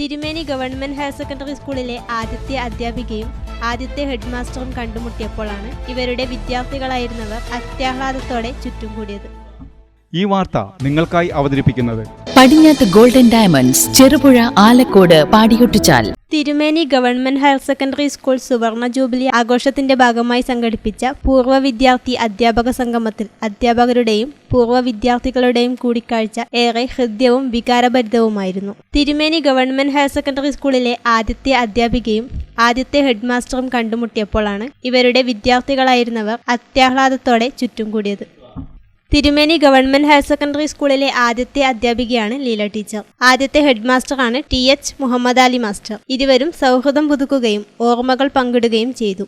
തിരുമേനി government higher secondary സ്കൂളിലെ ആദ്യത്തെ അധ്യാപികയും ആദ്യത്തെ ഹെഡ് മാസ്റ്ററും കണ്ടുമുട്ടിയപ്പോഴാണ് ഇവരുടെ വിദ്യാർത്ഥികളായിരുന്നവർ അത്യാഹ്ലാദത്തോടെ ചുറ്റും കൂടിയത്. ഈ വാർത്ത നിങ്ങൾക്കായി അവതരിപ്പിക്കുന്നത് പടിഞ്ഞാത്ത് golden diamonds Cherupuzha Alakode Padiyottuchal. Thirumeni government higher secondary school സുവർണ ജൂബിലി ആഘോഷത്തിന്റെ ഭാഗമായി സംഘടിപ്പിച്ച പൂർവ വിദ്യാർത്ഥി അധ്യാപക സംഗമത്തിൽ അധ്യാപകരുടെയും പൂർവ വിദ്യാർത്ഥികളുടെയും കൂടിക്കാഴ്ച ഏറെ ഹൃദ്യവും വികാരഭരിതവുമായിരുന്നു. തിരുമേനി ഗവൺമെന്റ് ഹയർ സെക്കൻഡറി സ്കൂളിലെ ആദ്യത്തെ അധ്യാപികയും ആദ്യത്തെ ഹെഡ് മാസ്റ്ററും കണ്ടുമുട്ടിയപ്പോഴാണ് ഇവരുടെ വിദ്യാർത്ഥികളായിരുന്നവർ അത്യാഹ്ലാദത്തോടെ ചുറ്റും കൂടിയത്. തിരുമേനി ഗവൺമെന്റ് ഹയർ സെക്കൻഡറി സ്കൂളിലെ ആദ്യത്തെ അധ്യാപികയാണ് ലീല ടീച്ചർ. ആദ്യത്തെ head മാസ്റ്ററാണ് T H Muhammad Ali master. ഇരുവരും സൗഹൃദം പുതുക്കുകയും ഓർമ്മകൾ പങ്കിടുകയും ചെയ്തു.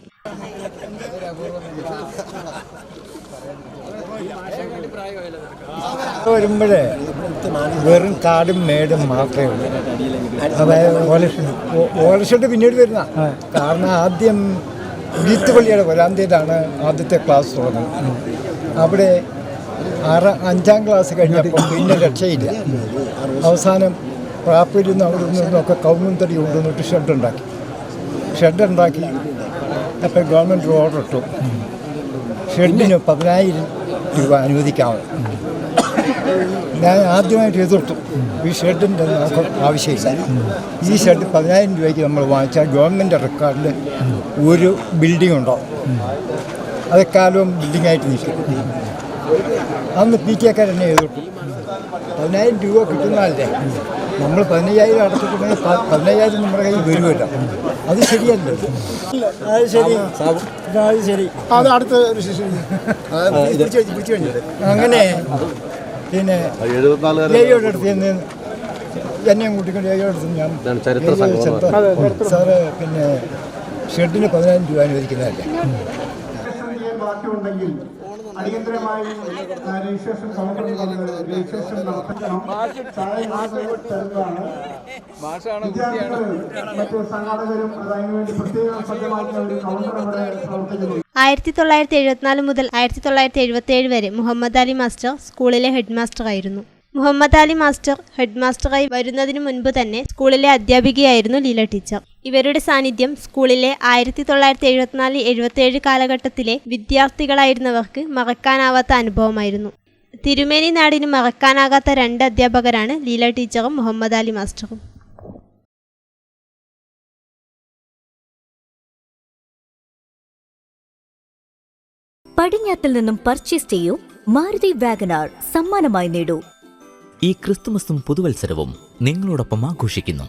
വരുമ്പോഴേ വെറും കാടും മേടും മാത്രമേ ഉള്ളൂ. അതായത് ഓലഷെഡ് ഓലഷെഡ് പിന്നീട് വരുന്ന. കാരണം ആദ്യം വീത്തുപള്ളിയുടെ വരാന്തയിലാണ് ആദ്യത്തെ ക്ലാസ് തുടങ്ങുന്നത്. അവിടെ ആറ് അഞ്ചാം ക്ലാസ് കഴിഞ്ഞപ്പോൾ പിന്നെ രക്ഷയില്ല. അവസാനം പ്രാപ്പിൽ നിന്ന് അവിടെ നിന്നൊക്കെ കൗമുന്തടി കൊണ്ടുവന്നിട്ട് ഷെഡ് ഉണ്ടാക്കി. ഷെഡ് ഉണ്ടാക്കി. അപ്പോൾ ഗവൺമെന്റ് ഓർഡർ ഇട്ടു. ഷെഡിന് പതിനായിരം രൂപ അനുവദിക്കാവും ഞാൻ ആദ്യമായിട്ട് എതിർത്തു ഈ ഷെഡിന്റെ നമുക്ക് ആവശ്യമില്ല. ഈ ഷെഡ് പതിനായിരം രൂപയ്ക്ക് നമ്മൾ വാങ്ങിച്ചാൽ ഗവൺമെന്റ് റെക്കോർഡിൽ ഒരു ബിൽഡിംഗ് ഉണ്ടാവും അതെക്കാലവും ആയിട്ട് നിൽക്കും. അന്ന് പി ടി കാരനെ എതിർക്കും പതിനായിരം രൂപ കിട്ടുന്നതല്ലേ നമ്മൾ പതിനയ്യായിരം അടച്ചിട്ടുണ്ടെങ്കിൽ പതിനയ്യായിരം നമ്മുടെ കയ്യിൽ വരുമല്ലോ അത് ശരിയല്ലോ. അത് ശരി. അത് ശരി. അത് അടുത്ത ഒരു ശിശു അങ്ങനെ പിന്നെ ഏയോടെ അടുത്ത് ചെന്ന് എന്നെയും കൂട്ടിക്കൊണ്ട് ഏയോടെ അടുത്ത് ഞാൻ സാറ് പിന്നെ ഷെഡിന് പതിനായിരം രൂപ അനുവദിക്കുന്നതല്ലേ. ബാക്കിയുണ്ടെങ്കിൽ അടിയന്തരമായി ആ, രജിസ്ട്രേഷൻ കൗണ്ടറിൽ വന്ന് രജിസ്ട്രേഷൻ നടത്തണം. ചായ തരുന്നതാണ്. വിദ്യാർത്ഥികൾ മറ്റ് സംഘാടകരും അതിനുവേണ്ടി പ്രത്യേകം സജ്ജമാക്കിയ ഒരു കൗണ്ടർ ഇവിടെ പ്രവർത്തിക്കുന്നു. ആയിരത്തി തൊള്ളായിരത്തി എഴുപത്തിനാല് മുതൽ ആയിരത്തി തൊള്ളായിരത്തി എഴുപത്തി ഏഴ് വരെ മുഹമ്മദ് അലി മാസ്റ്റർ സ്കൂളിലെ ഹെഡ് മാസ്റ്റർ ആയിരുന്നു. മുഹമ്മദ് അലി മാസ്റ്റർ ഹെഡ് മാസ്റ്ററായി വരുന്നതിനു മുൻപ് തന്നെ സ്കൂളിലെ അധ്യാപികയായിരുന്നു ലീല ടീച്ചർ. ഇവരുടെ സാന്നിധ്യം സ്കൂളിലെ ആയിരത്തി തൊള്ളായിരത്തി എഴുപത്തിനാല് എഴുപത്തിയേഴ് കാലഘട്ടത്തിലെ വിദ്യാർത്ഥികളായിരുന്നവർക്ക് മറക്കാനാവാത്ത അനുഭവമായിരുന്നു. തിരുമേനി നാടിന് മറക്കാനാകാത്ത രണ്ട് അധ്യാപകരാണ് ലീല ടീച്ചറും മുഹമ്മദ് അലി മാസ്റ്ററും. പടിഞ്ഞാത്തിൽ നിന്നും പർച്ചേസ് ചെയ്യൂ മാരുതി വാഗനാർ സമ്മാനമായി നേടൂ. ഈ ക്രിസ്തുമസും പുതുവത്സരവും നിങ്ങളോടൊപ്പം ആഘോഷിക്കുന്നു.